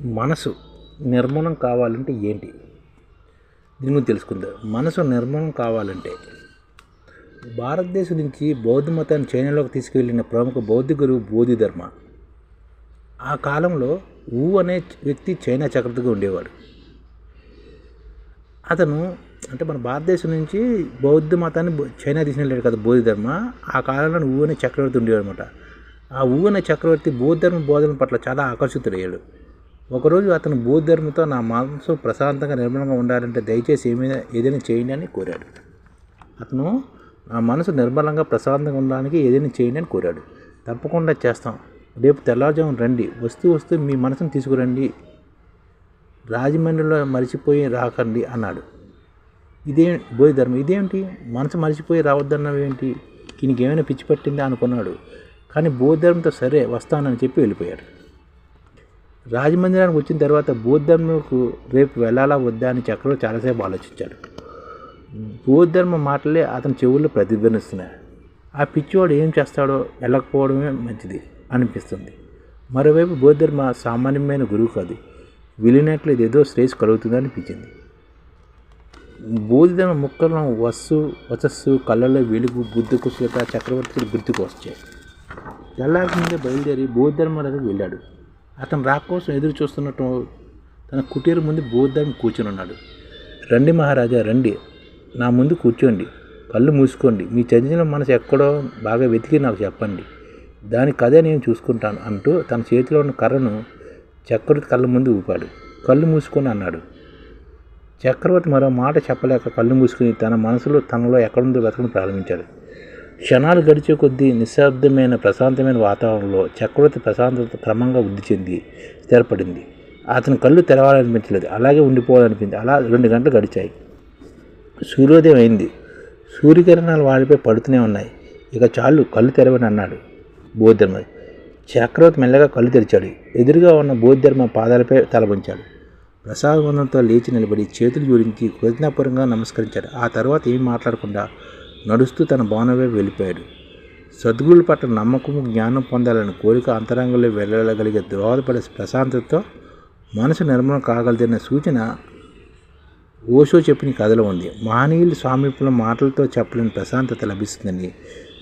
మనసు నిర్మూలన కావాలంటే ఏంటి? దీని గురించి తెలుసుకుందాం. మనసు నిర్మూలన కావాలంటే భారతదేశం నుంచి బౌద్ధ మతాన్ని చైనాలోకి తీసుకువెళ్ళిన ప్రముఖ బౌద్ధ గురువు బోధిధర్మ ఆ కాలంలో ఊ అనే వ్యక్తి చైనా చక్రవర్తిగా ఉండేవాడు. అతను అంటే మన భారతదేశం నుంచి బౌద్ధ మతాన్ని చైనా తీసుకెళ్ళాడు కదా బోధిధర్మ ఆ కాలంలో ఊ అనే చక్రవర్తి ఉండేవాడు అనమాట ఆ ఊ అనే చక్రవర్తి బౌద్ధర్మ బోధన పట్ల చాలా ఆకర్షితుడయ్యాడు. ఒకరోజు అతను బౌద్ధర్మతో నా మనసు ప్రశాంతంగా నిర్మలంగా ఉండాలంటే దయచేసి ఏమైనా ఏదైనా చేయండి అని కోరాడు. అతను నా మనసు నిర్మలంగా ప్రశాంతంగా ఉండడానికి ఏదైనా చేయండి అని కోరాడు. తప్పకుండా చేస్తాం. రేపు తెల్లవారుజామున రండి. వస్తూ వస్తూ మీ మనసును తీసుకురండి. రాజమండ్రిలో మరిచిపోయి రాకండి అన్నాడు. ఇదే బోధిధర్మం ఇదేంటి? మనసు మరిచిపోయి రావద్దన్నవేంటి ఈయనకి ఏమైనా పిచ్చి పట్టిందా అనుకున్నాడు. కానీ బోధిధర్మంతో సరే వస్తానని చెప్పి వెళ్ళిపోయాడు. రాజమందిరానికి వచ్చిన తర్వాత బౌద్ధర్మకు రేపు వెళ్ళాలా వద్దా అని చక్రవర్తి చాలాసేపు ఆలోచించాడు. బౌద్ధర్మ మాటలే అతని చెవుల్లో ప్రతిధ్వనిస్తున్నాయి. ఆ పిచ్చివాడు ఏం చేస్తాడో వెళ్ళకపోవడమే మంచిది అనిపిస్తుంది. మరోవైపు బౌద్ధర్మ సామాన్యమైన గురువు కాదు. వెళ్ళినట్లు ఇదేదో శ్రేయస్ కలుగుతుంది అనిపించింది. బోధిధర్మ ముక్కలను వస్సు వచస్సు కళ్ళలో వెలుగు బుద్ధి కుశలత చక్రవర్తికి గుర్తుకు వచ్చాయి తెల్లారి ముందే బయలుదేరి బోధర్మ దగ్గరికి వెళ్ళాడు. అతను రాకోసం ఎదురు చూస్తున్నట్టు తన కుటీరు ముందు బౌద్ధర్మ కూర్చుని ఉన్నాడు. రండి మహారాజా రండి. నా ముందు కూర్చోండి. కళ్ళు మూసుకోండి. మీ చదివిన మనసు ఎక్కడో బాగా వెతికి నాకు చెప్పండి. దాని కథ నేను చూసుకుంటాను అంటూ తన చేతిలో ఉన్న కర్రను చక్రవర్తి కళ్ళ ముందు ఊపాడు. కళ్ళు మూసుకొని అన్నాడు. చక్రవర్తి మరో మాట చెప్పలేక కళ్ళు మూసుకుని తన మనసులో తనలో ఎక్కడుందో వెతకడం ప్రారంభించాడు. క్షణాలు గడిచే కొద్దీ నిశ్శబ్దమైన ప్రశాంతమైన వాతావరణంలో చక్రవర్తి ప్రశాంతత క్రమంగా వృద్ధి చెంది స్థిరపడింది. అతని కళ్ళు తెరవాలనిపించలేదు. అలాగే ఉండిపోవాలనిపించింది. అలా రెండు గంటలు గడిచాయి. సూర్యోదయం అయింది. సూర్యకిరణాలు వాడిపై పడుతూనే ఉన్నాయి. ఇక చాలు కళ్ళు తెరవని అన్నాడు బోధర్మ. చక్రవర్తి మెల్లగా కళ్ళు తెరిచాడు. ఎదురుగా ఉన్న బౌద్ధర్మ పాదాలపై తలవంచాడు ప్రసాదవంతంతో లేచి నిలబడి చేతులు జోడించి కృతజ్ఞాపూర్వంగా నమస్కరించాడు. ఆ తర్వాత ఏం మాట్లాడకుండా నడుస్తూ తన భవనం వెళ్ళిపోయాడు. సద్గురుల పట్ల నమ్మకము జ్ఞానం పొందాలని కోరిక అంతరంగంలో వెళ్ళగలిగే దోహదపడే ప్రశాంతతతో మనసు నిర్మలం కాగలదన్న సూచన ఓషో చెప్పిన కథలో ఉంది. మహనీయులు స్వామిపుల మాటలతో చెప్పలేని ప్రశాంతత లభిస్తుందని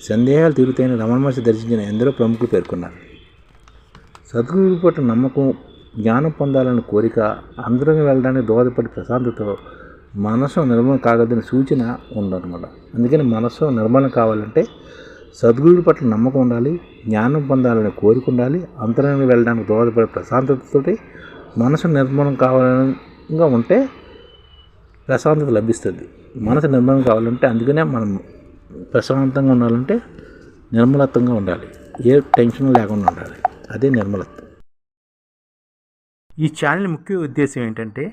సందేహాలు తీరుతాయని రమణ మహర్షి దర్శించిన ఎందరో ప్రముఖులు పేర్కొన్నారు. సద్గురుల పట్ల నమ్మకం జ్ఞానం పొందాలనే కోరిక అందరం వెళ్ళడానికి దోహదపడే ప్రశాంతతో మనసు నిర్మలం కాగలని సూచన ఉందన్నమాట. అందుకని మనసు నిర్మలం కావాలంటే సద్గురుడి పట్ల నమ్మకం ఉండాలి జ్ఞానం పొందాలని కోరిక ఉండాలి అంతరంగా వెళ్ళడానికి దోహదపడే ప్రశాంతతతోటి మనసు నిర్మలం కావాలంగా ఉంటే ప్రశాంతత లభిస్తుంది. మనసు నిర్మలం కావాలంటే అందుకనే మనం ప్రశాంతంగా ఉండాలంటే నిర్మలత్వంగా ఉండాలి. ఏ టెన్షన్ లేకుండా ఉండాలి. అదే నిర్మలత్వం. ఈ ఛానల్ ముఖ్య ఉద్దేశం ఏంటంటే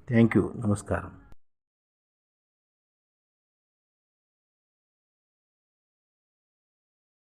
Thank you. నమస్కారం.